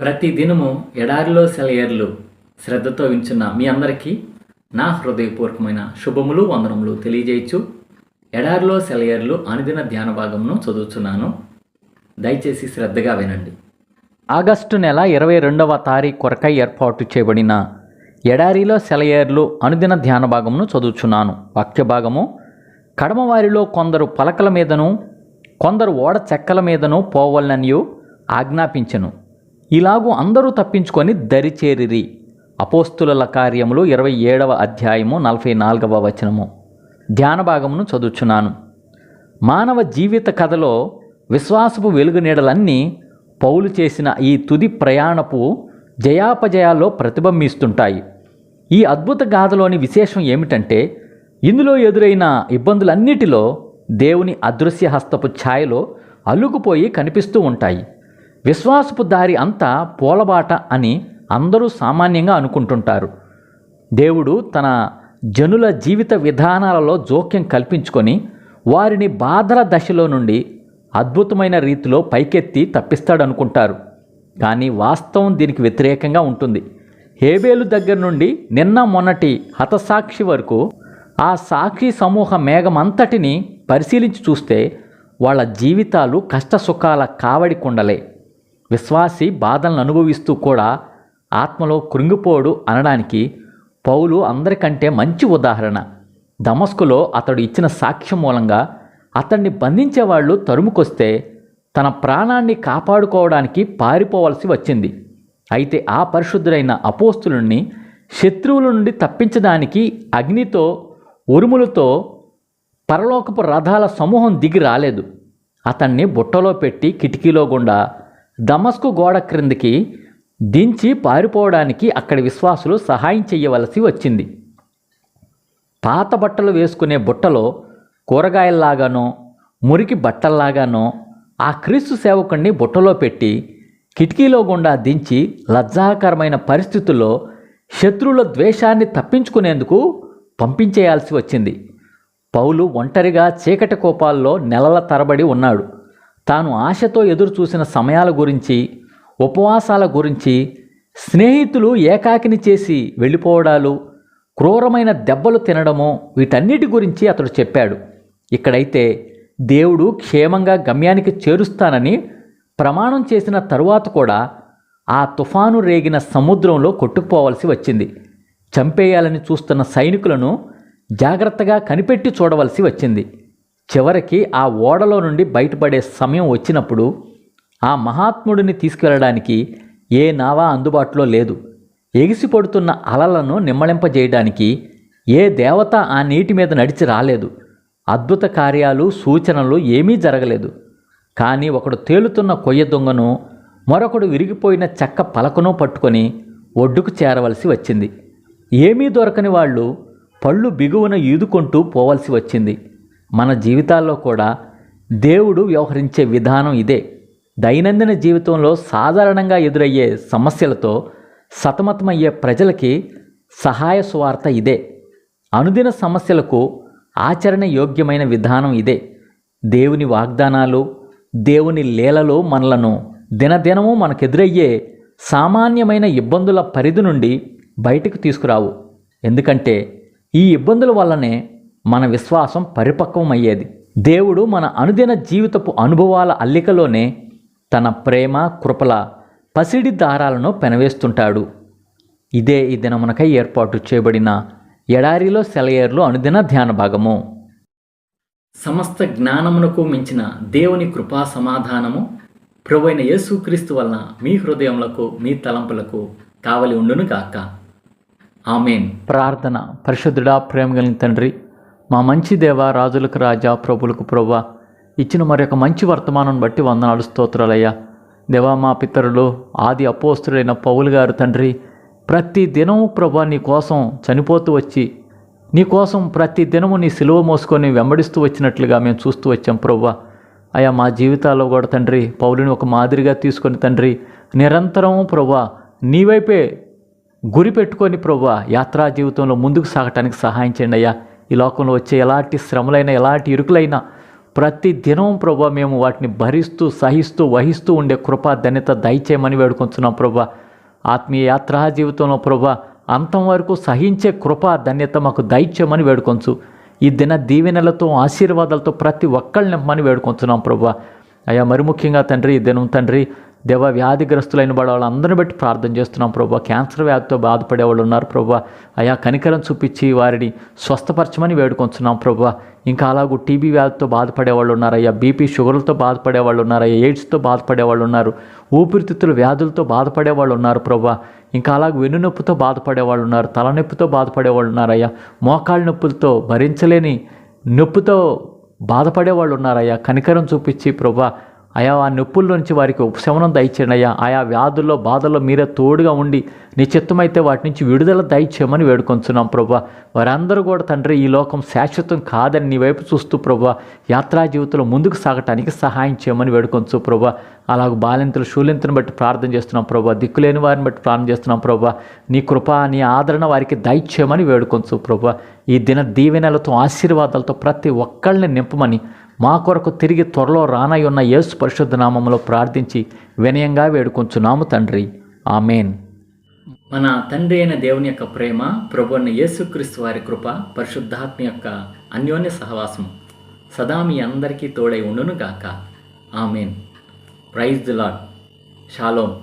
ప్రతి దినము ఎడారిలో సెలయేర్లు శ్రద్ధతో వించున్న మీ అందరికీ నా హృదయపూర్వకమైన శుభములు వందనములు తెలియజేయచ్చు. ఎడారిలో సెలయేర్లు అనుదిన ధ్యాన భాగమును చదువుతున్నాను దయచేసి శ్రద్ధగా వినండి. ఆగస్టు నెల ఇరవై రెండవ తారీఖు కొరకై ఏర్పాటు చేయబడిన ఎడారిలో సెలయేర్లు అనుదిన ధ్యాన భాగమును చదువుచున్నాను. వాక్య భాగము కడమవారిలో కొందరు పలకల మీదను కొందరు ఓడ చెక్కల మీదను పోవలననియు ఆజ్ఞాపించెను. ఇలాగూ అందరూ తప్పించుకొని దరిచేరిరి. అపోస్తుల కార్యములు ఇరవై ఏడవ అధ్యాయము నలభై నాలుగవ వచనము. ధ్యాన భాగమును చదువుచున్నాను. మానవ జీవిత కథలో విశ్వాసపు వెలుగు నీడలన్నీ పౌలు చేసిన ఈ తుది ప్రయాణపు జయాపజయాల్లో ప్రతిబింబిస్తుంటాయి. ఈ అద్భుత గాథలోని విశేషం ఏమిటంటే ఇందులో ఎదురైన ఇబ్బందులన్నిటిలో దేవుని అదృశ్య హస్తపు ఛాయలో అలుగుపోయి కనిపిస్తూ ఉంటాయి. విశ్వాసపు దారి అంతా పూలబాట అని అందరూ సామాన్యంగా అనుకుంటుంటారు. దేవుడు తన జనుల జీవిత విధానాలలో జోక్యం కల్పించుకొని వారిని బాధల దశలో నుండి అద్భుతమైన రీతిలో పైకెత్తి తప్పిస్తాడనుకుంటారు. కానీ వాస్తవం దీనికి వ్యతిరేకంగా ఉంటుంది. హేబేలు దగ్గర నుండి నిన్న మొన్నటి హతసాక్షి వరకు ఆ సాక్షి సమూహ మేఘమంతటిని పరిశీలించి చూస్తే వాళ్ళ జీవితాలు కష్టసుఖాల కావడి కుండలే విశ్వాసి బాధలను అనుభవిస్తూ కూడా ఆత్మలో కృంగిపోడు అనడానికి పౌలు అందరికంటే మంచి ఉదాహరణ. దమస్కులో అతడు ఇచ్చిన సాక్ష్యం మూలంగా అతన్ని బంధించేవాళ్ళు తరుముకొస్తే తన ప్రాణాన్ని కాపాడుకోవడానికి పారిపోవలసి వచ్చింది. అయితే ఆ పరిశుద్ధులైన అపోస్తులని శత్రువుల నుండి తప్పించడానికి అగ్నితో ఉరుములతో పరలోకపు రథాల సమూహం దిగి రాలేదు. అతన్ని బుట్టలో పెట్టి కిటికీలో గుండా దమస్కు గోడ క్రిందికి దించి పారిపోవడానికి అక్కడి విశ్వాసులు సహాయం చేయవలసి వచ్చింది. పాత బట్టలు వేసుకునే బుట్టలో కూరగాయల్లాగానో మురికి బట్టల్లాగానో ఆ క్రీస్తు సేవకుణ్ణి బుట్టలో పెట్టి కిటికీలో గుండా దించి లజ్జాకరమైన పరిస్థితుల్లో శత్రువుల ద్వేషాన్ని తప్పించుకునేందుకు పంపించేయాల్సి వచ్చింది. పౌలు ఒంటరిగా చీకటి కోపాల్లో నెలల తరబడి ఉన్నాడు. తాను ఆశతో ఎదురు చూసిన సమయాల గురించి ఉపవాసాల గురించి స్నేహితులు ఏకాకిని చేసి వెళ్ళిపోవడాలు క్రూరమైన దెబ్బలు తినడము వీటన్నిటి గురించి అతడు చెప్పాడు. ఇక్కడైతే దేవుడు క్షేమంగా గమ్యానికి చేరుస్తానని ప్రమాణం చేసిన తరువాత కూడా ఆ తుఫాను రేగిన సముద్రంలో కొట్టుకుపోవలసి వచ్చింది. చంపేయాలని చూస్తున్న సైనికులను జాగ్రత్తగా కనిపెట్టి చూడవలసి వచ్చింది. చివరికి ఆ ఓడలో నుండి బయటపడే సమయం వచ్చినప్పుడు ఆ మహాత్ముడిని తీసుకెళ్ళడానికి ఏ నావా అందుబాటులో లేదు. ఎగిసిపడుతున్న అలలను నిమ్మళింపజేయడానికి ఏ దేవత ఆ నీటి మీద నడిచి రాలేదు. అద్భుత కార్యాలు సూచనలు ఏమీ జరగలేదు. కానీ ఒకడు తేలుతున్న కొయ్య దొంగను మరొకడు విరిగిపోయిన చెక్క పలకను పట్టుకొని ఒడ్డుకు చేరవలసి వచ్చింది. ఏమీ దొరకని వాళ్ళు పళ్ళు బిగువున ఈదుకుంటూ పోవలసి వచ్చింది. మన జీవితాల్లో కూడా దేవుడు వ్యవహరించే విధానం ఇదే. దైనందిన జీవితంలో సాధారణంగా ఎదురయ్యే సమస్యలతో సతమతమయ్యే ప్రజలకి సహాయ సువార్త ఇదే. అనుదిన సమస్యలకు ఆచరణ యోగ్యమైన విధానం ఇదే. దేవుని వాగ్దానాలు దేవుని లీలలు మనలను దినదినము మనకెదురయ్యే సామాన్యమైన ఇబ్బందుల పరిధి నుండి బయటకు తీసుకురావు. ఎందుకంటే ఈ ఇబ్బందుల వల్లనే మన విశ్వాసం పరిపక్వమయ్యేది. దేవుడు మన అనుదిన జీవితపు అనుభవాల అల్లికలోనే తన ప్రేమ కృపల పసిడి దారాలను పెనవేస్తుంటాడు. ఇదే ఈ దినమునకై ఏర్పాటు చేయబడిన ఎడారిలో సెలయేర్లు అనుదిన ధ్యాన భాగము. సమస్త జ్ఞానమునకు మించిన దేవుని కృపా సమాధానము ప్రభువైన యేసుక్రీస్తు వలన మీ హృదయములకు మీ తలంపులకు కావలి ఉండును గాక ఆమెన్. ప్రార్థన పరిశుద్ధుడా ప్రేమ కలిగిన తండ్రి మా మంచి దేవ రాజులకు రాజా ప్రభులకు ప్రభా ఇచ్చిన మరి మంచి వర్తమానం బట్టి వందనాలు స్తోత్రాలయ్యా. దేవా మా పితరులు ఆది అపోస్తుడైన పౌలు గారు తండ్రి ప్రతి దినము ప్రభా నీ కోసం చనిపోతూ వచ్చి నీ కోసం ప్రతి దినము నీ సిలువ మోసుకొని వెంబడిస్తూ వచ్చినట్లుగా మేము చూస్తూ వచ్చాం ప్రభా అయా మా జీవితాల్లో కూడా తండ్రి పౌలుని ఒక మాదిరిగా తీసుకొని తండ్రి నిరంతరం ప్రభా నీ వైపే గురి పెట్టుకొని ప్రభా యాత్రా జీవితంలో ముందుకు సాగటానికి సహాయం చేయండి అయ్యా. ఈ లోకంలో వచ్చే ఎలాంటి శ్రమలైనా ఎలాంటి ఇరుకులైనా ప్రతి దినం ప్రభా మేము వాటిని భరిస్తూ సహిస్తూ వహిస్తూ ఉండే కృపా ధన్యత దయచేయమని వేడుకుంటున్నాం ప్రభా. ఆత్మీయ యాత్రా జీవితంలో ప్రభా అంతం వరకు సహించే కృపా ధన్యత మాకు దయచేయమని వేడుకొంచు. ఈ దిన దీవెనలతో ఆశీర్వాదాలతో ప్రతి ఒక్కళ్ళని నింపమని వేడుకొంచున్నాం ప్రభా. అయ్యా మరి ముఖ్యంగా తండ్రి ఈ దినం తండ్రి దేవ వ్యాధిగ్రస్తులైన వాళ్ళందరిని బట్టి ప్రార్థన చేస్తున్నాం ప్రభా. క్యాన్సర్ వ్యాధితో బాధపడే వాళ్ళు ఉన్నారు ప్రభా. అయా కనికరం చూపించి వారిని స్వస్థపరచమని వేడుకొంచున్నాం ప్రభా. ఇంకా అలాగూ టీబీ వ్యాధితో బాధపడే వాళ్ళు ఉన్నారయ్యా బీపీ షుగర్లతో బాధపడే వాళ్ళు ఉన్నారు. ఎయిడ్స్తో బాధపడే వాళ్ళు ఉన్నారు. ఊపిరితిత్తుల వ్యాధులతో బాధపడే వాళ్ళు ఉన్నారు ప్రభా. ఇంకా అలాగ వెన్నునొప్పితో బాధపడే వాళ్ళు ఉన్నారు. తలనొప్పితో బాధపడే వాళ్ళు ఉన్నారు. మోకాళ్ళ నొప్పులతో భరించలేని నొప్పితో బాధపడే వాళ్ళు ఉన్నారయ్యా కనికరం చూపించి ప్రభా అయా ఆ నొప్పుల్లో నుంచి వారికి ఉపశమనం దయచేయండి అయ్యా. ఆయా వ్యాధుల్లో బాధల్లో మీరే తోడుగా ఉండి నీ చిత్తమైతే వాటి నుంచి విడుదల దయచేయమని వేడుకొంచున్నాం ప్రభా. వారందరూ కూడా తండ్రి ఈ లోకం శాశ్వతం కాదని నీ వైపు చూస్తూ ప్రభా యాత్రా జీవితంలో ముందుకు సాగటానికి సహాయం చేయమని వేడుకొంచు ప్రభా. అలాగ బాలింతలు శూలింతను బట్టి ప్రార్థన చేస్తున్నాం ప్రభా. దిక్కులేని వారిని బట్టి ప్రార్థన చేస్తున్నాం ప్రభా. నీ కృప నీ ఆదరణ వారికి దయచేయమని వేడుకొంచు ప్రభా. ఈ దిన దీవెనలతో ఆశీర్వాదాలతో ప్రతి ఒక్కళ్ళని నింపమని మా కొరకు తిరిగి త్వరలో రానయ్యున్న ఉన్న యేసు పరిశుద్ధ నామంలో ప్రార్థించి వినయంగా వేడుకొంచున్నాము తండ్రి. ఆమెన్. మన తండ్రి అయిన దేవుని యొక్క ప్రేమ ప్రభు అయిన యేసుక్రీస్తు వారి కృప పరిశుద్ధాత్మ యొక్క అన్యోన్య సహవాసం సదా మీ అందరికీ తోడై ఉండును గాక amen. Praise the Lord shalom